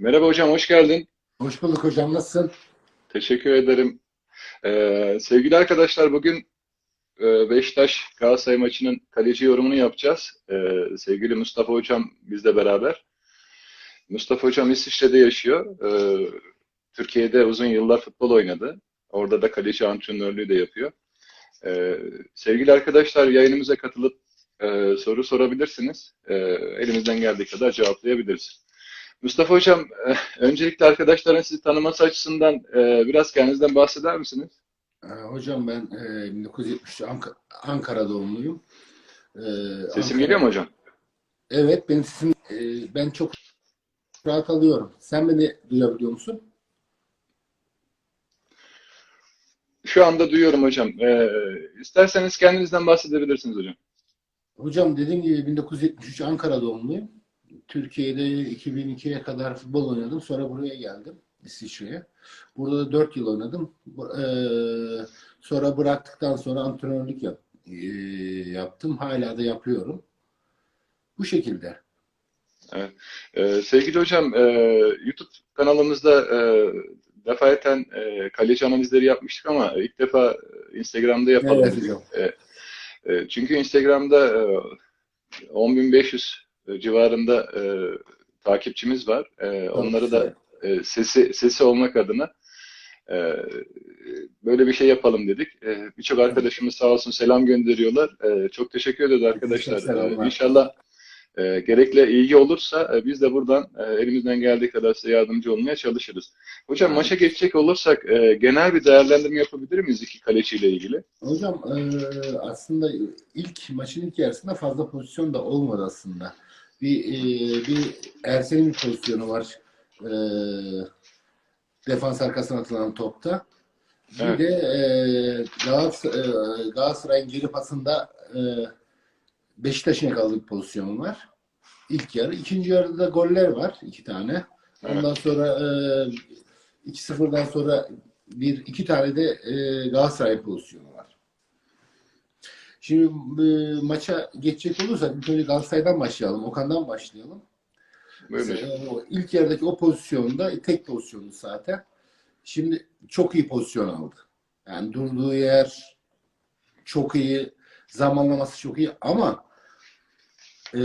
Merhaba hocam, hoş geldin. Hoş bulduk hocam. Nasılsın? Teşekkür ederim. Ee, sevgili arkadaşlar, bugün e, Beşiktaş Galatasaray maçının kaleci yorumunu yapacağız. Ee, sevgili Mustafa hocam bizle beraber. Mustafa hocam İsviçre'de yaşıyor. Ee, Türkiye'de uzun yıllar futbol oynadı. Orada da kaleci antrenörlüğü de yapıyor. Ee, sevgili arkadaşlar, yayınımıza katılıp e, soru sorabilirsiniz. Ee, elimizden geldiği kadar cevaplayabiliriz. Mustafa Hocam, e, öncelikle arkadaşların sizi tanıması açısından e, biraz kendinizden bahseder misiniz? Ee, hocam ben e, 1973 Ank- Ankara doğumluyum. Ee, Sesim Ankara- geliyor mu hocam? Evet, benim sesim e, ben çok rahat alıyorum. Sen beni duyabiliyor musun? Şu anda duyuyorum hocam. E, isterseniz kendinizden bahsedebilirsiniz hocam. Hocam dediğim gibi 1973 Ankara doğumluyum. Türkiye'de 2002'ye kadar futbol oynadım. Sonra buraya geldim. İsviçre'ye. Burada da 4 yıl oynadım. Eee, sonra bıraktıktan sonra antrenörlük yap- eee, yaptım. Hala da yapıyorum. Bu şekilde. E, sevgili hocam, e, YouTube kanalımızda e, defaten e, kaleci analizleri yapmıştık ama ilk defa e, Instagram'da yapalım Evet. E, çünkü Instagram'da e, 10.500 civarında e, takipçimiz var. E, onları da e, sesi sesi olmak adına e, böyle bir şey yapalım dedik. E, Birçok arkadaşımız sağ olsun selam gönderiyorlar. E, çok teşekkür ediyoruz arkadaşlar. E, İnşallah e, gerekli ilgi olursa e, biz de buradan e, elimizden geldiği kadar size yardımcı olmaya çalışırız. Hocam maça geçecek olursak e, genel bir değerlendirme yapabilir miyiz iki kaleciyle ilgili? Hocam eee, aslında ilk maçın ilk yarısında fazla pozisyon da olmadı aslında. Bir eee, bir Ersen'in bir pozisyonu var. Eee, defans arkasına atılan topta. Bir Evet. de eee Galatasaray, eee, Galatasaray'ın geri pasında eee Beşiktaş'ın yakaladığı bir pozisyon var. İlk yarı. İkinci yarıda da goller var. iki tane. Ondan sonra eee 2-0'dan sonra bir iki tane de eee Galatasaray pozisyonu var. Şimdi e, maça geçecek olursak ilk önce Galatasaray'dan başlayalım. Okan'dan başlayalım. Ee, o ilk yarıdaki o pozisyonda tek pozisyonu zaten. Şimdi çok iyi pozisyon aldı. Yani durduğu yer çok iyi, zamanlaması çok iyi ama e,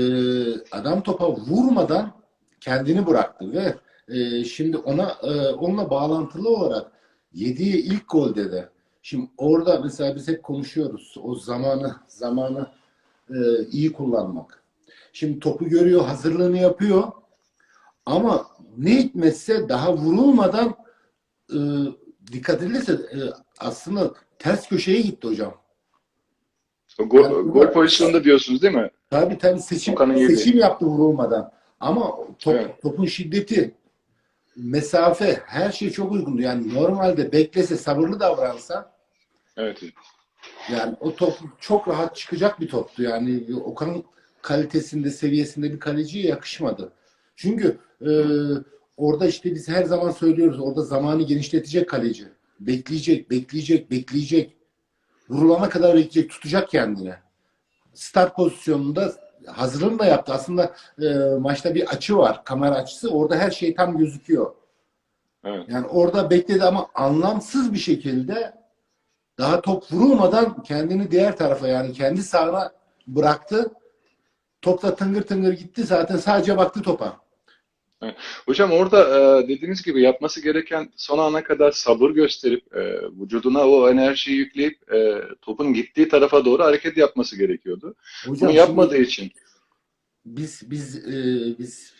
adam topa vurmadan kendini bıraktı ve e, şimdi ona e, onunla bağlantılı olarak yediği ilk golde de şimdi orada mesela biz hep konuşuyoruz o zamanı zamanı e, iyi kullanmak. Şimdi topu görüyor, hazırlığını yapıyor. Ama ne hikmetse daha vurulmadan e, dikkat edilirse e, aslında ters köşeye gitti hocam. O Gol, Yani- gol pozisyonunda diyorsunuz değil mi? Tabii tabii seçim seçim yaptı vurulmadan. Ama top, Evet. topun şiddeti, mesafe her şey çok uygundu. Yani normalde beklese, sabırlı davransa Evet. yani o top çok rahat çıkacak bir toptu. Yani Okan'ın kalitesinde, seviyesinde bir kaleciye yakışmadı. Çünkü e, orada işte biz her zaman söylüyoruz. Orada zamanı genişletecek kaleci. Bekleyecek, bekleyecek, bekleyecek. Vurulana kadar bekleyecek, tutacak kendine. Start pozisyonunda hazırlığını da yaptı. Aslında e, maçta bir açı var, kamera açısı. Orada her şey tam gözüküyor. Evet. Yani orada bekledi ama anlamsız bir şekilde daha top vurulmadan kendini diğer tarafa yani kendi sahana bıraktı. Top da tıngır tıngır gitti. Zaten sadece baktı topa. Hocam orada e, dediğiniz gibi yapması gereken son ana kadar sabır gösterip e, vücuduna o enerjiyi yükleyip e, topun gittiği tarafa doğru hareket yapması gerekiyordu. Hocam Bunu yapmadığı şimdi için. biz biz e, biz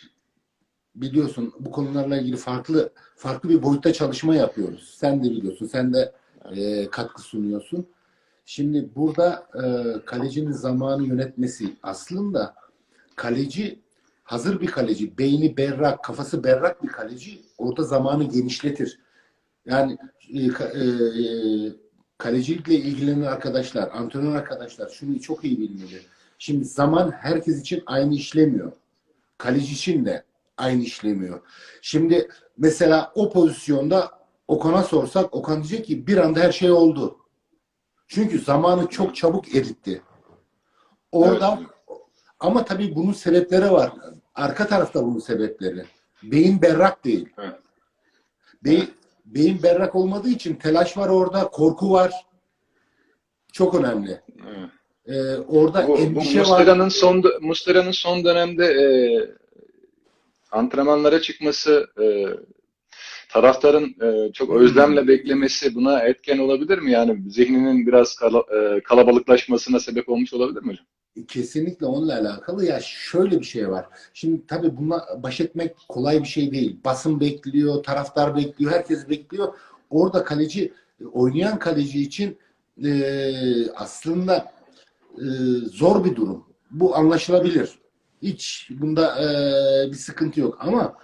biliyorsun bu konularla ilgili farklı farklı bir boyutta çalışma yapıyoruz. Sen de biliyorsun. Sen de e, katkı sunuyorsun. Şimdi burada e, kalecinin zamanı yönetmesi aslında kaleci hazır bir kaleci, beyni berrak, kafası berrak bir kaleci orada zamanı genişletir. Yani e, e, kalecilikle ilgilenen arkadaşlar, antrenör arkadaşlar şunu çok iyi bilmeli. Şimdi zaman herkes için aynı işlemiyor. Kaleci için de aynı işlemiyor. Şimdi mesela o pozisyonda Okan'a sorsak Okan diyecek ki bir anda her şey oldu. Çünkü zamanı çok çabuk eritti. Orada Evet. ama tabii bunun sebepleri var. Arka tarafta bunun sebepleri. beyin berrak değil. Evet. Beyin, beyin berrak olmadığı için telaş var orada, korku var. Çok önemli. Evet. Ee, orada Bu, bu endişe var. Son Muslera'nın son dönemde e, antrenmanlara çıkması e, taraftarın e, çok Hmm. özlemle beklemesi buna etken olabilir mi? Yani zihninin biraz kala- e, kalabalıklaşmasına sebep olmuş olabilir mi hocam? Kesinlikle onunla alakalı. Ya şöyle bir şey var. Şimdi tabii bununla baş etmek kolay bir şey değil. Basın bekliyor, taraftar bekliyor, herkes bekliyor. Orada kaleci, oynayan kaleci için e, aslında e, zor bir durum. Bu anlaşılabilir. Hiç bunda e, bir sıkıntı yok. Ama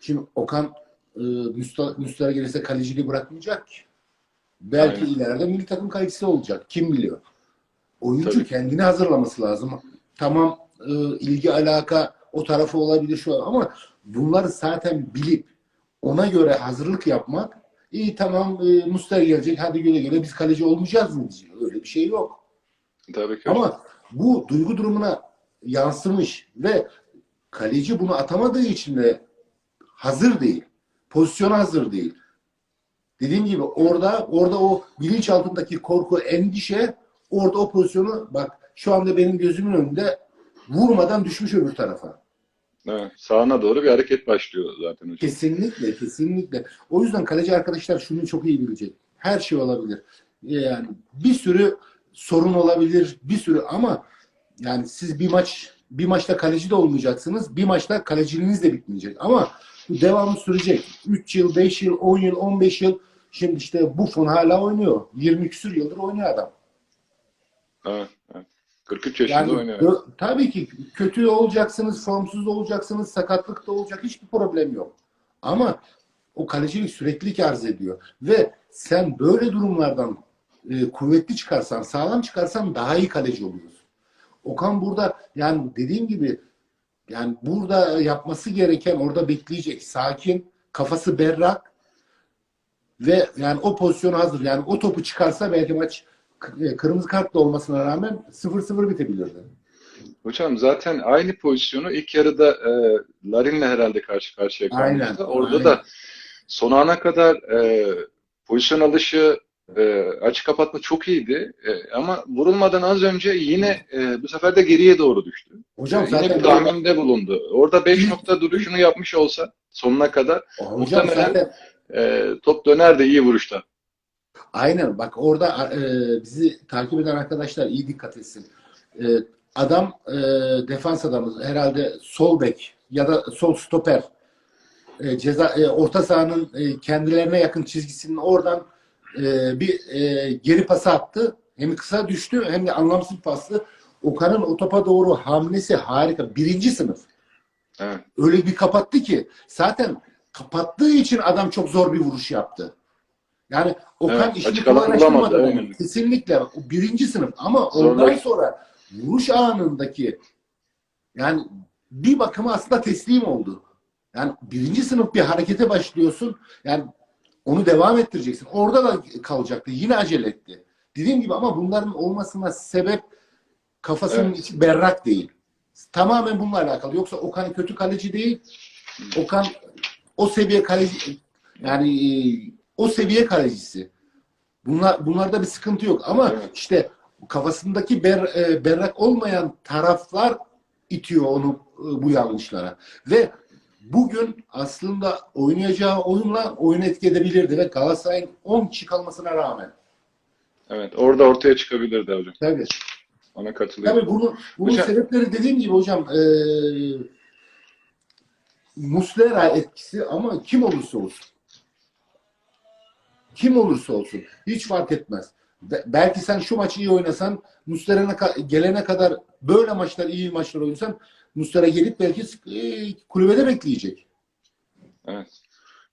şimdi Okan e, Müsta, Müstah'a gelirse kaleciliği bırakmayacak ki. Belki Aynen. ileride milli takım kalecisi olacak. Kim biliyor? Oyuncu Tabii. kendini hazırlaması lazım. Tamam e, ilgi alaka o tarafı olabilir şu an ama bunları zaten bilip ona göre hazırlık yapmak iyi tamam e, gelecek hadi güle güle biz kaleci olmayacağız mı diyecek. Öyle bir şey yok. Tabii ki. Ama bu duygu durumuna yansımış ve kaleci bunu atamadığı için de hazır değil. Pozisyona hazır değil. Dediğim gibi orada orada o bilinç altındaki korku, endişe orada o pozisyonu bak şu anda benim gözümün önünde vurmadan düşmüş öbür tarafa. Evet, sağına doğru bir hareket başlıyor zaten hocam. Kesinlikle, kesinlikle. O yüzden kaleci arkadaşlar şunu çok iyi bilecek. Her şey olabilir. Yani bir sürü sorun olabilir, bir sürü ama yani siz bir maç bir maçta kaleci de olmayacaksınız. Bir maçta kaleciliğiniz de bitmeyecek. Ama devamı sürecek. 3 yıl, 5 yıl, 10 yıl, 15 yıl. Şimdi işte Buffon hala oynuyor. 20 küsür yıldır oynuyor adam. Evet, evet. 43 yaşında Yani oynuyor. tabii ki kötü olacaksınız, formsuz olacaksınız, sakatlık da olacak. Hiçbir problem yok. Ama o kalecilik süreklilik arz ediyor. Ve sen böyle durumlardan e, kuvvetli çıkarsan, sağlam çıkarsan daha iyi kaleci oluyorsun. Okan burada yani dediğim gibi yani burada yapması gereken orada bekleyecek. Sakin, kafası berrak ve yani o pozisyona hazır. Yani o topu çıkarsa belki maç k- kırmızı kartla olmasına rağmen 0-0 bitebilirdi. Hocam zaten aynı pozisyonu ilk yarıda e, Larin'le herhalde karşı karşıya Aynen, kalmıştı. Orada aynen. da son ana kadar e, pozisyon alışı, e, açı kapatma çok iyiydi. E, ama vurulmadan az önce yine e, bu sefer de geriye doğru düştü. Hocam E, yine zaten bir tahminde bulundu. Orada 5 nokta duruşunu yapmış olsa sonuna kadar Hocam muhtemelen- zaten e, top dönerdi iyi vuruşta. aynen bak orada e, bizi takip eden arkadaşlar iyi dikkat etsin. E, adam e, defans adamı herhalde sol bek ya da sol stoper e, ceza e, orta sahanın e, kendilerine yakın çizgisinin oradan e, bir e, geri pası attı. Hem kısa düştü hem de anlamsız bir pastı. Okan'ın o topa doğru hamlesi harika. Birinci sınıf. Evet. öyle bir kapattı ki zaten kapattığı için adam çok zor bir vuruş yaptı. Yani Okan Evet, işini kolaylaştırmadı. yani. Kesinlikle. Birinci sınıf ama Zorla- ondan sonra vuruş anındaki yani bir bakıma aslında teslim oldu. Yani birinci sınıf bir harekete başlıyorsun. Yani onu devam ettireceksin. Orada da kalacaktı. Yine acele etti. Dediğim gibi ama bunların olmasına sebep kafasının Evet. içi berrak değil. Tamamen bununla alakalı. Yoksa Okan kötü kaleci değil. Okan o seviye kaleci yani e, o seviye kalecisi. Bunlar bunlarda bir sıkıntı yok ama Evet. işte kafasındaki ber, e, berrak olmayan taraflar itiyor onu e, bu yanlışlara. Ve bugün aslında oynayacağı oyunla oyun etki edebilirdi ve Galatasaray'ın 10 kişi kalmasına rağmen. Evet. Orada ortaya çıkabilirdi hocam. Tabii. Ona katılıyorum. Tabii bunu, bunun Hocam- sebepleri dediğim gibi hocam e, Muslera etkisi ama kim olursa olsun. Kim olursa olsun. Hiç fark etmez. Be- belki sen şu maçı iyi oynasan Muslera'na gelene kadar böyle maçlar iyi maçlar oynasan Muslera gelip belki e, kulübede bekleyecek. Evet.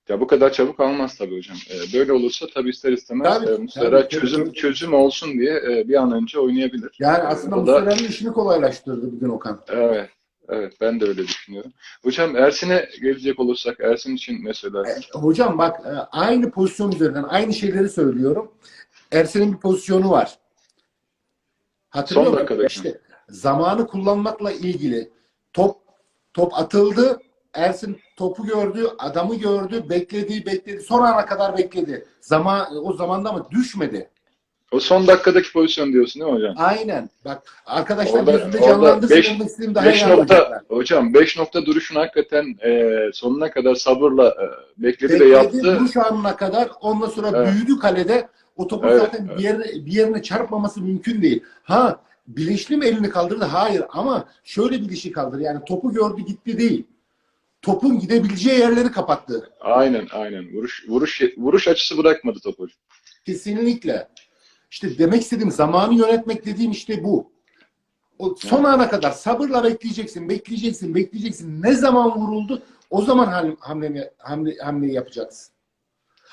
Ya bu kadar çabuk almaz tabii hocam. Ee, böyle olursa tabii ister istemez Tabii, e, Muslera tabii, çözüm tabii. çözüm olsun diye e, bir an önce oynayabilir. Yani Ee, aslında o da- Muslera'nın işini kolaylaştırdı bugün Okan. Evet. Evet ben de öyle düşünüyorum. Hocam Ersin'e gelecek olursak Ersin için ne söylersiniz? Hocam bak e, aynı pozisyon üzerinden aynı şeyleri söylüyorum. Ersin'in bir pozisyonu var. Hatırlıyor Son musun? dakikadaki. İşte zamanı kullanmakla ilgili top top atıldı. Ersin topu gördü, adamı gördü, bekledi, bekledi. Son ana kadar bekledi. Zaman o zamanda mı düşmedi. O son dakikadaki pozisyon diyorsun değil mi hocam? Aynen. Bak arkadaşlar Orada- gözünde orada canlandı. beş- istediğim daha 5 iyi nokta hocam 5 nokta duruşunu hakikaten e, sonuna kadar sabırla e, bekledi, ve Bekledi, yaptı. vuruş anına kadar. Ondan sonra Evet. büyüdü kalede. O topun Evet, zaten evet. bir yerine, bir yerine çarpmaması mümkün değil. Ha bilinçli mi elini kaldırdı? Hayır. Ama şöyle bir dişi kaldırdı. Yani topu gördü gitti değil. Topun gidebileceği yerleri kapattı. Aynen aynen. Vuruş vuruş vuruş açısı bırakmadı topu. Kesinlikle. İşte demek istediğim zamanı yönetmek dediğim işte bu. O son ana kadar sabırla bekleyeceksin, bekleyeceksin, bekleyeceksin. Ne zaman vuruldu o zaman ham- hamle, hamle, hamleyi yapacaksın.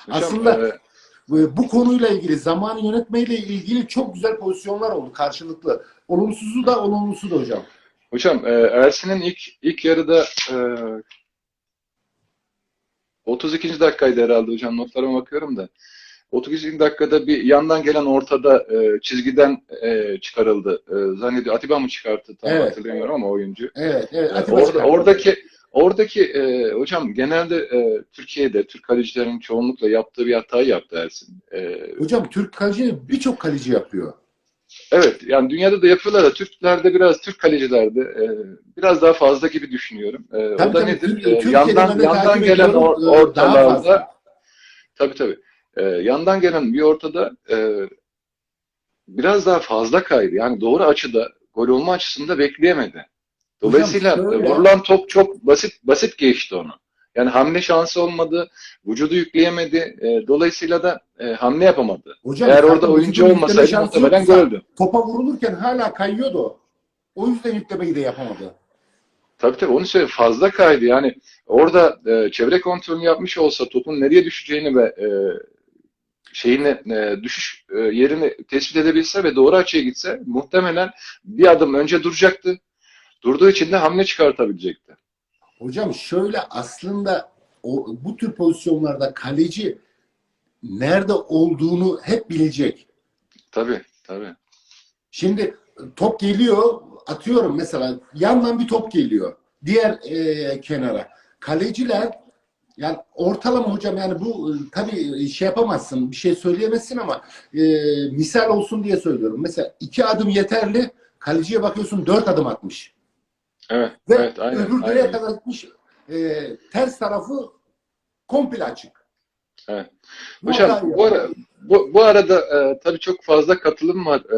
Hocam, Aslında- e, bu konuyla ilgili, zamanı yönetmeyle ilgili çok güzel pozisyonlar oldu karşılıklı. Olumsuzu da olumlusu da hocam. hocam e, Ersin'in ilk ilk yarıda e, 32. dakikaydı herhalde hocam notlarıma bakıyorum da. 32. dakikada bir yandan gelen ortada e, çizgiden e, çıkarıldı. E, zannediyor Atiba mı çıkarttı tam Evet. hatırlamıyorum ama oyuncu. Evet, evet. Atiba Orada, oradaki oradaki e, hocam genelde e, Türkiye'de Türk kalecilerin çoğunlukla yaptığı bir hatayı yaptı Ersin. E, Hocam Türk kaleci birçok kaleci yapıyor. evet yani dünyada da yapıyorlar da Türklerde biraz Türk kalecilerde e, biraz daha fazla gibi düşünüyorum. E, o Tabii da tabii, nedir? Türk- E, yandan yandan gelen or- ortalarda tabii tabii. E, yandan gelen bir ortada e, biraz daha fazla kaydı. Yani doğru açıda gol olma açısında bekleyemedi. Dolayısıyla Hocam şöyle- vurulan top çok basit basit geçti onu. Yani hamle şansı olmadı, vücudu yükleyemedi. E, dolayısıyla da e, hamle yapamadı. Hocam, Eğer zaten orada oyuncu vücudun yükleme olmasaydı şansı muhtemelen yoksa goldü. Topa vurulurken hala kayıyordu o. O yüzden yüklemeyi de yapamadı. Tabii tabii onu söyle fazla kaydı. Yani orada e, çevre kontrolünü yapmış olsa topun nereye düşeceğini ve e, şeyini e, düşüş e, yerini tespit edebilse ve doğru açıya gitse muhtemelen bir adım önce duracaktı. Durduğu için de hamle çıkartabilecekti. Hocam şöyle aslında o, bu tür pozisyonlarda kaleci nerede olduğunu hep bilecek. Tabii tabii. Şimdi top geliyor, atıyorum mesela yandan bir top geliyor. Diğer e, kenara. Kaleciler yani ortalama hocam yani bu e, tabii şey yapamazsın, bir şey söyleyemezsin ama e, misal olsun diye söylüyorum. Mesela iki adım yeterli, kaleciye bakıyorsun dört adım atmış. Evet, Ve evet, aynen, öbür aynen. kadar gitmiş. e, ters tarafı komple açık. Evet. Bu Hocam bu, ara, bu, bu arada e, tabii çok fazla katılım var. E,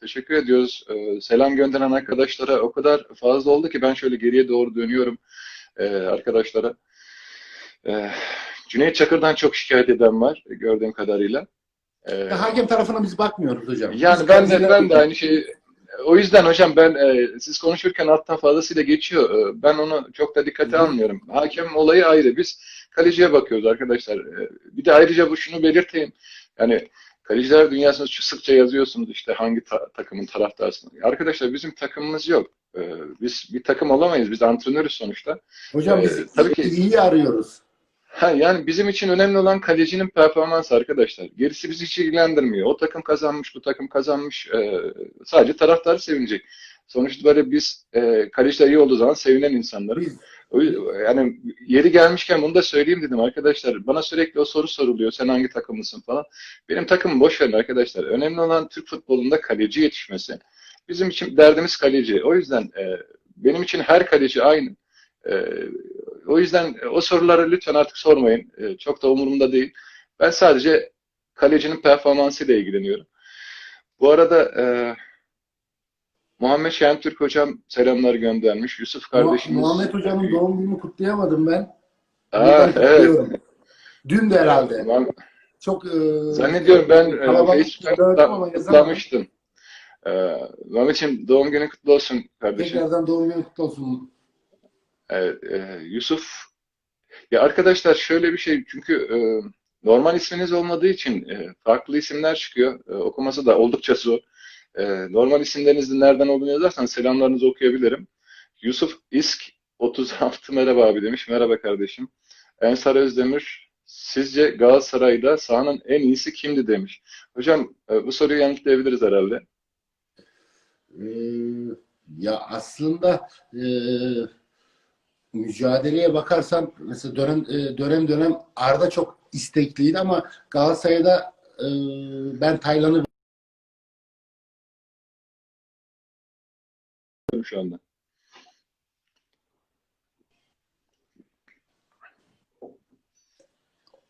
teşekkür ediyoruz. E, selam gönderen arkadaşlara o kadar fazla oldu ki ben şöyle geriye doğru dönüyorum e, arkadaşlara. E, Cüneyt Çakır'dan çok şikayet eden var gördüğüm kadarıyla. E, hakem tarafına biz bakmıyoruz hocam. yani Biz ben de ben de aynı şeyi o yüzden hocam ben e, siz konuşurken alttan fazlasıyla geçiyor. E, ben onu çok da dikkate Hı hı. almıyorum. Hakem olayı ayrı. Biz kaleciye bakıyoruz arkadaşlar. E, bir de ayrıca bu şunu belirteyim. Yani kaleciler dünyasında sıkça yazıyorsunuz işte hangi ta- takımın taraftarsınız. Arkadaşlar bizim takımımız yok. E, biz bir takım olamayız. Biz antrenörüz sonuçta. Hocam biz Ee, tabii ki- iyi arıyoruz. Ha, yani bizim için önemli olan kalecinin performansı arkadaşlar. Gerisi bizi hiç ilgilendirmiyor. O takım kazanmış, bu takım kazanmış. Ee, sadece taraftarı sevinecek. Sonuçta böyle biz e, kaleciler iyi olduğu zaman sevinen insanlarız. Yani yeri gelmişken bunu da söyleyeyim dedim arkadaşlar. Bana sürekli o soru soruluyor. Sen hangi takımlısın falan. Benim takımım boş verin arkadaşlar. Önemli olan Türk futbolunda kaleci yetişmesi. Bizim için derdimiz kaleci. O yüzden e, benim için her kaleci aynı. E, o yüzden o soruları lütfen artık sormayın. E, çok da umurumda değil. Ben sadece kalecinin performansıyla ilgileniyorum. Bu arada e, Muhammed Şentürk hocam selamlar göndermiş. Yusuf kardeşimiz. Muhammed hocamın doğum gününü kutlayamadım ben. Aa, evet. Dün de herhalde. Ben Çok e, zannediyorum ben e, Facebook'tan yazamadım. kutlamıştım. E, Muhammedciğim doğum günün kutlu olsun kardeşim. Tekrardan doğum günü kutlu olsun. Evet, Yusuf. Ya arkadaşlar şöyle bir şey çünkü e, normal isminiz olmadığı için e, farklı isimler çıkıyor. E, okuması da oldukça zor. E, normal isimlerinizin nereden olduğunu yazarsanız selamlarınızı okuyabilirim. Yusuf İsk 36 merhaba abi demiş. Merhaba kardeşim. Ensar Özdemir sizce Galatasaray'da sahanın en iyisi kimdi demiş. Hocam e, bu soruyu yanıtlayabiliriz herhalde. Ee, ya aslında e, mücadeleye bakarsan mesela dönem e, dönem dönem Arda çok istekliydi ama Galatasaray'da e, ben Taylan'ı şu anda.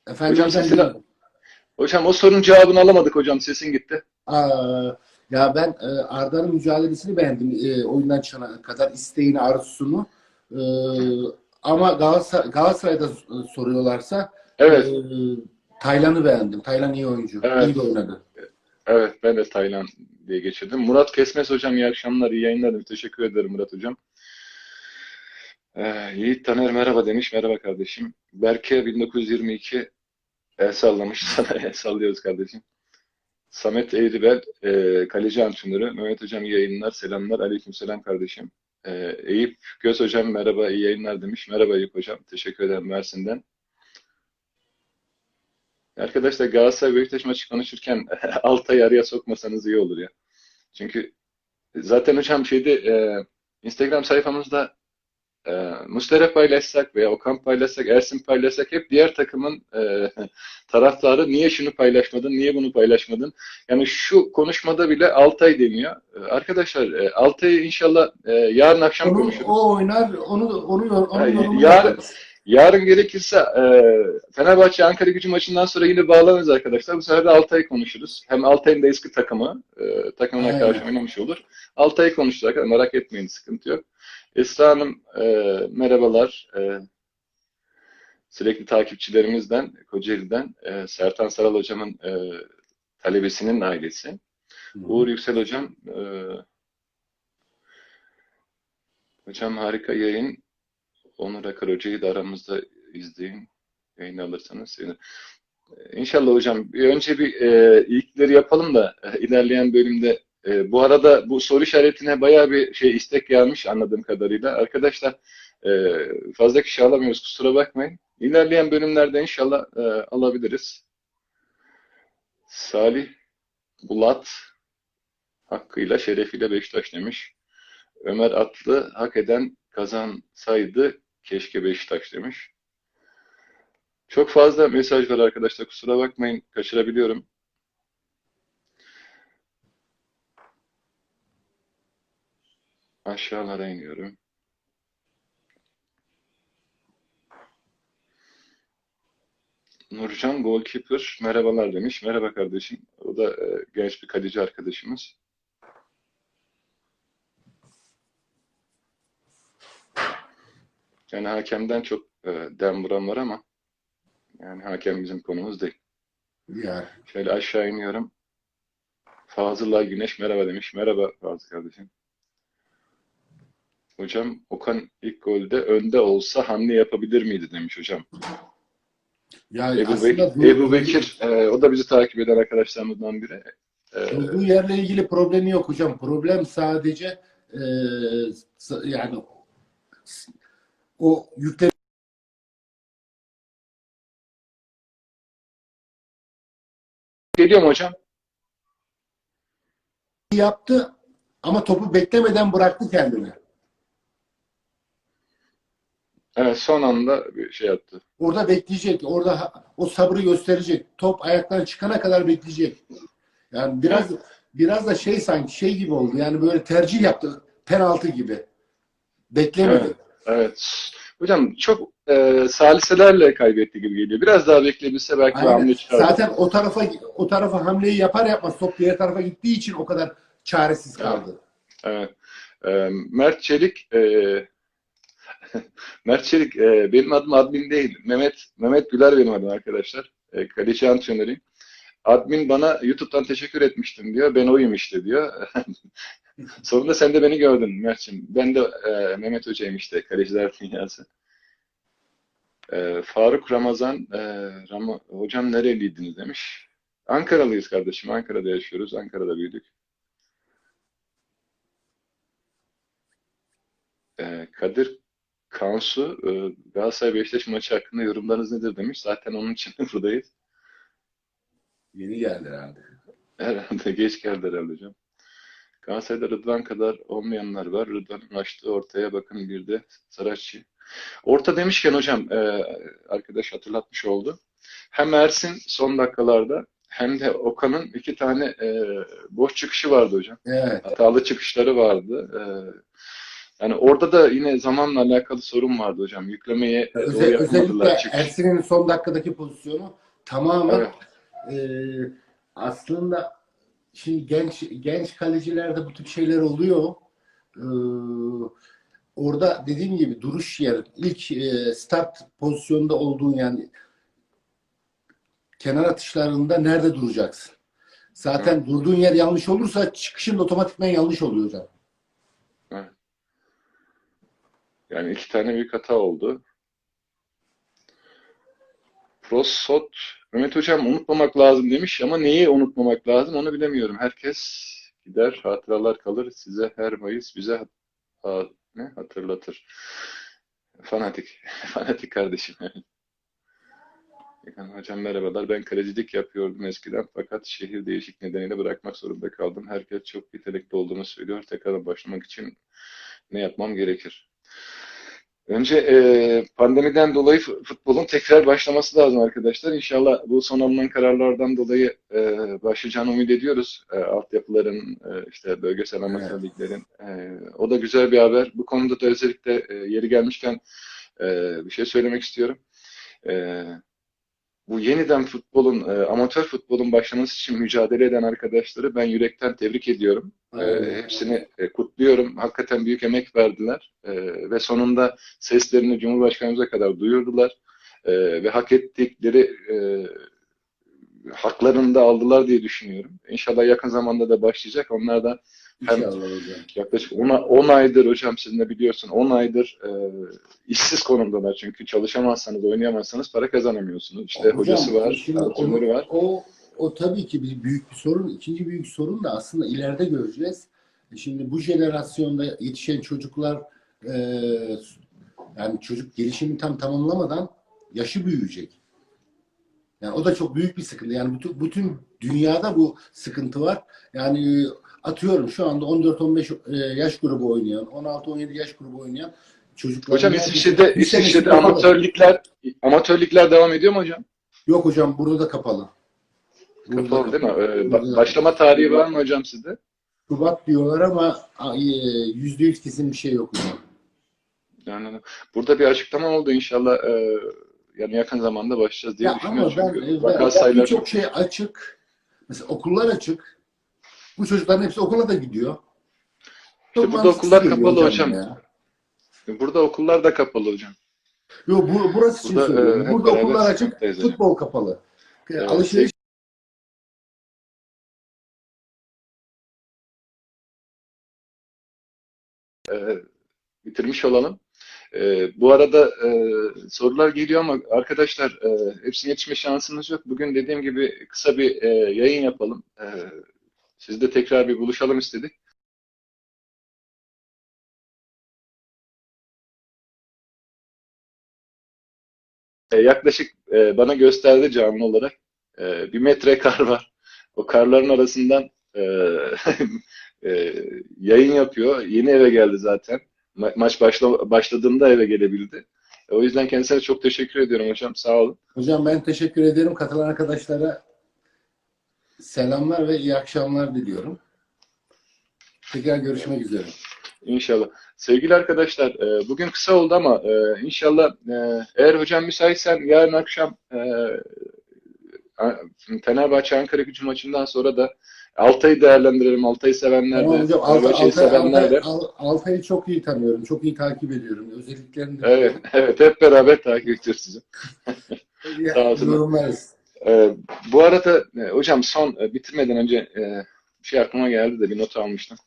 efendim Hocam ben- sesini- Hocam o sorunun cevabını alamadık hocam. Sesin gitti. Aa, ya ben e, Arda'nın mücadelesini beğendim. E, oyundan çıkana kadar isteğini, arzusunu. E, ama Galatasaray, Galatasaray'da e, soruyorlarsa Evet. e, Taylan'ı beğendim. Taylan iyi oyuncu. Evet. İyi de oynadı. Evet ben de Taylan diye geçirdim. Murat Kesmez hocam iyi akşamlar, iyi yayınlar. Teşekkür ederim Murat hocam. Ee, Yiğit Taner merhaba demiş. Merhaba kardeşim. Berke 1922 el sallamış. Sana el sallıyoruz kardeşim. Samet Eğribel e, kaleci antrenörü. Mehmet hocam yayınlar. Selamlar. Aleykümselam kardeşim. Ee, Eyüp Göz hocam merhaba iyi yayınlar demiş. Merhaba Eyüp hocam. Teşekkür ederim Mersin'den. Arkadaşlar Galatasaray Beşiktaş maçı konuşurken Altay'ı araya sokmasanız iyi olur ya. Çünkü zaten hocam şeyde e, Instagram sayfamızda e, Muslera paylaşsak veya Okan paylaşsak, Ersin paylaşsak hep diğer takımın e, taraftarı niye şunu paylaşmadın, niye bunu paylaşmadın? Yani şu konuşmada bile Altay deniyor. E, arkadaşlar e, Altay'ı inşallah e, yarın akşam Onu, konuşuruz. o oynar, onu onu onu Yani yorumunu yarın-. Yarın gerekirse e, Fenerbahçe Ankara gücü maçından sonra yine bağlanırız arkadaşlar. Bu sefer de Altay'ı konuşuruz. Hem Altay'ın da eski takımı e, takımına Aynen. karşı oynamış olur. Altay'ı arkadaşlar. Merak etmeyin sıkıntı yok. Esra Hanım e, merhabalar. E, sürekli takipçilerimizden Kocaeli'den e, Sertan Saral hocamın e, talebesinin ailesi. Uğur Yüksel hocam e, hocam harika yayın. Onur Akar hocayı da aramızda izleyin. Yayını alırsanız sevinirim. E, İnşallah hocam. Bir önce bir e, ilkleri yapalım da e, ilerleyen bölümde e, bu arada bu soru işaretine bayağı bir şey istek gelmiş anladığım kadarıyla. Arkadaşlar e, fazla kişi alamıyoruz kusura bakmayın. İlerleyen bölümlerde inşallah e, alabiliriz. Salih Bulat hakkıyla şerefiyle Beşiktaş demiş. Ömer Atlı hak eden kazansaydı keşke Beşiktaş demiş. Çok fazla mesaj var arkadaşlar. Kusura bakmayın. Kaçırabiliyorum. Aşağılara iniyorum. Nurcan Goalkeeper merhabalar demiş. Merhaba kardeşim. O da e, genç bir kaleci arkadaşımız. Yani hakemden çok e, dem vuran var ama yani hakem bizim konumuz değil. Ya, Şöyle aşağı iniyorum. Fazıllah Güneş merhaba demiş. Merhaba Fazıl kardeşim. Hocam Okan ilk golde önde olsa hamle yapabilir miydi demiş hocam. ya Ebu, Bek- bu- Ebu Bekir e, o da bizi takip eden arkadaşlarımızdan biri. E, Durduğu yerle ilgili problemi yok hocam. Problem sadece e, yani o yükle geliyor mu hocam? yaptı ama topu beklemeden bıraktı kendine. Evet son anda bir şey yaptı. Orada bekleyecek. Orada o sabrı gösterecek. Top ayaktan çıkana kadar bekleyecek. Yani biraz biraz da şey sanki şey gibi oldu. Yani böyle tercih yaptı. Penaltı gibi. Beklemedi. Evet. Evet. Hocam çok e, saliselerle kaybetti gibi geliyor. Biraz daha bekleyebilse belki Aynen. hamle çıkardı. Zaten o tarafa o tarafa hamleyi yapar yapmaz top diğer tarafa gittiği için o kadar çaresiz kaldı. Evet. E, Mert Çelik e, Mert Çelik e, benim adım admin değil. Mehmet Mehmet Güler benim adım arkadaşlar. E, kaleci antrenörüyüm. Admin bana YouTube'dan teşekkür etmiştim diyor. Ben oyum işte diyor. Sonunda sen de beni gördün Mert'ciğim. Ben de e, Mehmet Hoca'yım işte. Kaleciler Dünyası. E, Faruk Ramazan e, Ram- hocam nereliydiniz demiş. Ankaralıyız kardeşim. Ankara'da yaşıyoruz. Ankara'da büyüdük. E, Kadir Kansu e, Galatasaray Beşiktaş maçı hakkında yorumlarınız nedir demiş. Zaten onun için buradayız. Yeni geldi herhalde. Herhalde geç geldi herhalde hocam. Galatasaray'da Rıdvan kadar olmayanlar var. Rıdvan'ın açtığı ortaya bakın bir de Saratçı. Orta demişken hocam e, arkadaş hatırlatmış oldu. Hem Ersin son dakikalarda hem de Okan'ın iki tane e, boş çıkışı vardı hocam. Evet. Hatalı çıkışları vardı. E, yani orada da yine zamanla alakalı sorun vardı hocam. Yüklemeye doğru Özel, yapmadılar özellikle çıkış. Ersin'in son dakikadaki pozisyonu tamamen Evet. e, aslında şimdi genç genç kalecilerde bu tip şeyler oluyor. E, orada dediğim gibi duruş yer ilk e, start pozisyonda olduğun yani kenar atışlarında nerede duracaksın? Zaten durduğun yer yanlış olursa çıkışın otomatikman yanlış oluyor hocam. Yani iki tane büyük hata oldu. Prosot, Mehmet Hocam unutmamak lazım demiş ama neyi unutmamak lazım onu bilemiyorum. Herkes gider, hatıralar kalır. Size her Mayıs bize ha- ne hatırlatır. Fanatik, fanatik kardeşim. Gökhan Hocam merhabalar. Ben kalecilik yapıyordum eskiden fakat şehir değişik nedeniyle bırakmak zorunda kaldım. Herkes çok yetenekli olduğunu söylüyor. Tekrar başlamak için ne yapmam gerekir? Önce e, pandemiden dolayı fu- futbolun tekrar başlaması lazım arkadaşlar. İnşallah bu son alınan kararlardan dolayı e, başlayacağını umut ediyoruz. E, altyapıların, e, işte bölgesel amatör liglerin. E, o da güzel bir haber. Bu konuda da özellikle e, yeri gelmişken e, bir şey söylemek istiyorum. E, bu yeniden futbolun, e, amatör futbolun başlaması için mücadele eden arkadaşları ben yürekten tebrik ediyorum. E, hepsini e, kutluyorum. Hakikaten büyük emek verdiler. E, ve sonunda seslerini Cumhurbaşkanımıza kadar duyurdular. E, ve hak ettikleri e, haklarını da aldılar diye düşünüyorum. İnşallah yakın zamanda da başlayacak. Onlar da hem hocam. yaklaşık 10, 10 aydır hocam sizin de biliyorsun 10 aydır e, işsiz konumdalar. Çünkü çalışamazsanız, oynayamazsanız para kazanamıyorsunuz. İşte Hocam, hocası var, antrenörü var. O, o tabii ki bir büyük bir sorun. İkinci büyük sorun da aslında ileride göreceğiz. E Şimdi bu jenerasyonda yetişen çocuklar e, yani çocuk gelişimi tam tamamlamadan yaşı büyüyecek. Yani o da çok büyük bir sıkıntı. Yani bütün, bütün dünyada bu sıkıntı var. Yani atıyorum şu anda 14-15 e, yaş grubu oynayan, 16-17 yaş grubu oynayan çocuklar. Hocam İsviçre'de, İsviçre'de kapalı. amatörlikler, amatörlikler devam ediyor mu hocam? Yok hocam burada da kapalı. Burada Kapalı değil mi? Ee, Burada ba- başlama tarihi var mı hocam sizde? Şubat diyorlar ama e, yüzde yüz kesin bir şey yok hocam. Yani burada bir açıklama oldu inşallah e, yani yakın zamanda başlayacağız diye Ya ama düşünüyorum. ben, Çünkü ben, ben çok şey açık. Mesela okullar açık. Bu çocukların hepsi okula da gidiyor. İşte burada okullar kapalı hocam. ya. Burada okullar da kapalı hocam. Yok bu, burası için Burada, söylüyorum. e, Burada okullar açık, hocam. futbol kapalı. E, Evet, Alışveriş bitirmiş olalım. E, bu arada e, sorular geliyor ama arkadaşlar e, hepsine yetişme şansımız yok. Bugün dediğim gibi kısa bir e, yayın yapalım. E, sizde tekrar bir buluşalım istedik. E, yaklaşık e, bana gösterdi canlı olarak. E, bir metre kar var. O karların arasından e, e, yayın yapıyor. Yeni eve geldi zaten. Ma- maç başla başladığında eve gelebildi. E, o yüzden kendisine çok teşekkür ediyorum hocam. Sağ olun. Hocam ben teşekkür ederim. Katılan arkadaşlara selamlar ve iyi akşamlar diliyorum. Tekrar görüşmek üzere. İnşallah. Sevgili arkadaşlar, e, bugün kısa oldu ama e, inşallah e, eğer hocam müsaitsen yarın akşam Fenerbahçe Ankara gücü maçından sonra da Altay'ı değerlendirelim. Altay'ı sevenler de, hocam. Altay, Altay, sevenler de. Altay, Al- Altay'ı çok iyi tanıyorum. Çok iyi takip ediyorum. Özelliklerini de Evet, evet hep beraber takip ediyoruz sizi. Sağ olsun. Ee, bu arada e, hocam son e, bitirmeden önce e, bir şey aklıma geldi de bir not almıştım.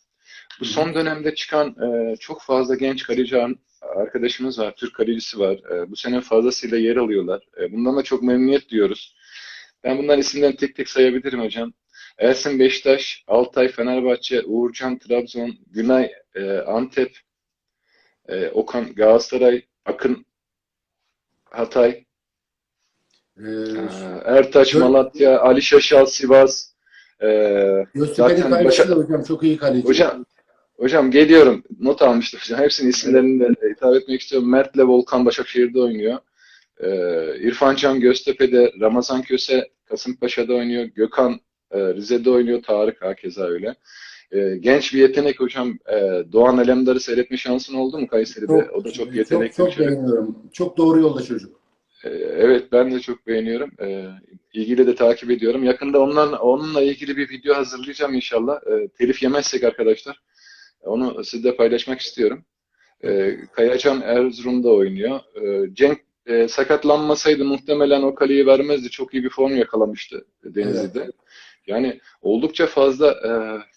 Bu son dönemde çıkan e, çok fazla genç kaleci arkadaşımız var, Türk kalecisi var. E, bu sene fazlasıyla yer alıyorlar. E, bundan da çok memnuniyet duyuyoruz. Ben bunların isimlerini tek tek sayabilirim hocam. Ersin Beşiktaş, Altay Fenerbahçe, Uğurcan Trabzon, Günay e, Antep, e, Okan Galatasaray, Akın Hatay, Ee, Ee, Ertaç, Gö- Malatya, Ali Şaşal, Sivas. Ee, Göztepe'nin zaten kalecisi başa- de hocam çok iyi kaleci. hocam Hocam geliyorum. Not almıştım hocam. Hepsinin isimlerini de hitap etmek istiyorum. Mert'le Volkan Başakşehir'de oynuyor. Ee, İrfan Can Göztepe'de, Ramazan Köse Kasımpaşa'da oynuyor. Gökhan e, Rize'de oynuyor. Tarık hakeza öyle. Ee, genç bir yetenek hocam. Ee, Doğan Alemdar'ı seyretme şansın oldu mu Kayseri'de? o da çok yetenekli çok, bir çok çocuk. beğeniyorum. Çok doğru yolda çocuk. Ee, Evet ben de çok beğeniyorum. Ee, ilgiyle de takip ediyorum. Yakında ondan, onunla ilgili bir video hazırlayacağım inşallah. Ee, telif yemezsek arkadaşlar. Onu sizle paylaşmak istiyorum. Kayacan Erzurum'da oynuyor. Cenk e, sakatlanmasaydı muhtemelen o kaleyi vermezdi. Çok iyi bir form yakalamıştı Denizli'de. Yani oldukça fazla e,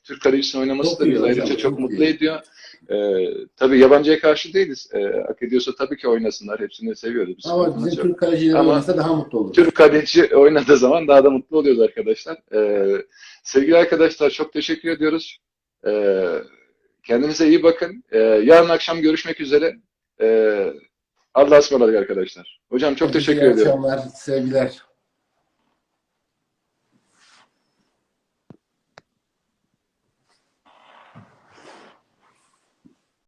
Türk kalecisinin oynaması Çok da bizi ayrıca çok çok mutlu ediyor. Ee, tabii yabancıya karşı değiliz. Ee, hak ediyorsa tabii ki oynasınlar. Hepsini seviyoruz. Bir Ama bizim. Türk kalecileri Ama- oynasa daha mutlu oluruz. Türk kaleci oynadığı zaman daha da mutlu oluyoruz arkadaşlar. Ee, sevgili arkadaşlar çok teşekkür ediyoruz. Ee, kendinize iyi bakın. Ee, yarın akşam görüşmek üzere. Ee, Allah'a ısmarladık arkadaşlar. Hocam çok teşekkür iyi ediyorum. akşamlar, sevgiler.